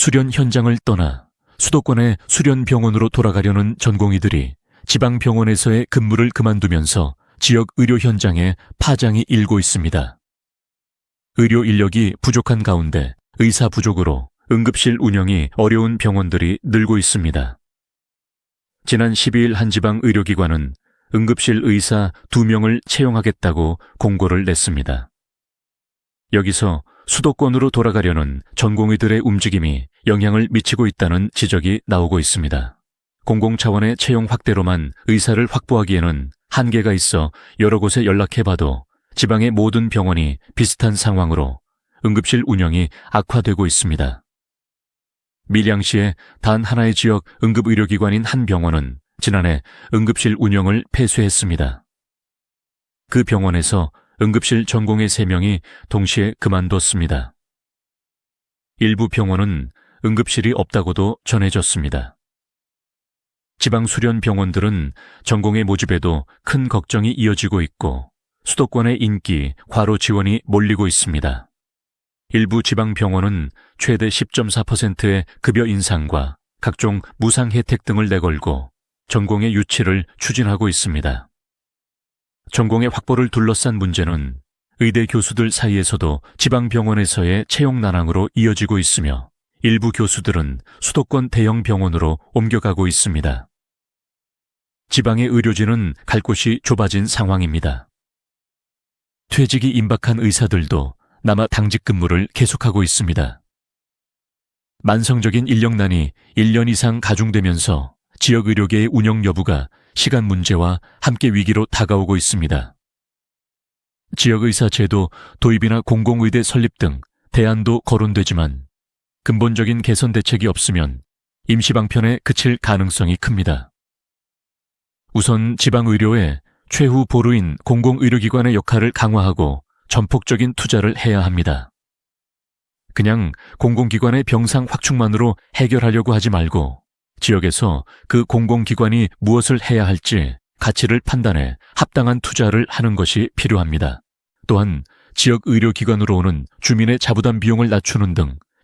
수련 현장을 떠나 수도권의 수련 병원으로 돌아가려는 전공의들이 지방 병원에서의 근무를 그만두면서 지역 의료 현장에 파장이 일고 있습니다. 의료 인력이 부족한 가운데 의사 부족으로 응급실 운영이 어려운 병원들이 늘고 있습니다. 지난 12일 한 지방 의료기관은 응급실 의사 2명을 채용하겠다고 공고를 냈습니다. 여기서 수도권으로 돌아가려는 전공의들의 움직임이 영향을 미치고 있다는 지적이 나오고 있습니다. 공공 차원의 채용 확대로만 의사를 확보하기에는 한계가 있어 여러 곳에 연락해봐도 지방의 모든 병원이 비슷한 상황으로 응급실 운영이 악화되고 있습니다. 밀양시의 단 하나의 지역 응급의료기관인 한 병원은 지난해 응급실 운영을 폐쇄했습니다. 그 병원에서 응급실 전공의 3명이 동시에 그만뒀습니다. 일부 병원은 응급실이 없다고도 전해졌습니다. 지방 수련 병원들은 전공의 모집에도 큰 걱정이 이어지고 있고 수도권의 인기, 과로 지원이 몰리고 있습니다. 일부 지방 병원은 최대 10.4%의 급여 인상과 각종 무상 혜택 등을 내걸고 전공의 유치를 추진하고 있습니다. 전공의 확보를 둘러싼 문제는 의대 교수들 사이에서도 지방병원에서의 채용 난항으로 이어지고 있으며 일부 교수들은 수도권 대형 병원으로 옮겨가고 있습니다. 지방의 의료진은 갈 곳이 좁아진 상황입니다. 퇴직이 임박한 의사들도 남아 당직 근무를 계속하고 있습니다. 만성적인 인력난이 1년 이상 가중되면서 지역 의료계의 운영 여부가 시간 문제와 함께 위기로 다가오고 있습니다. 지역의사 제도 도입이나 공공의대 설립 등 대안도 거론되지만 근본적인 개선 대책이 없으면 임시방편에 그칠 가능성이 큽니다. 우선 지방의료에 최후 보루인 공공의료기관의 역할을 강화하고 전폭적인 투자를 해야 합니다. 그냥 공공기관의 병상 확충만으로 해결하려고 하지 말고 지역에서 그 공공기관이 무엇을 해야 할지 가치를 판단해 합당한 투자를 하는 것이 필요합니다. 또한 지역 의료기관으로 오는 주민의 자부담 비용을 낮추는 등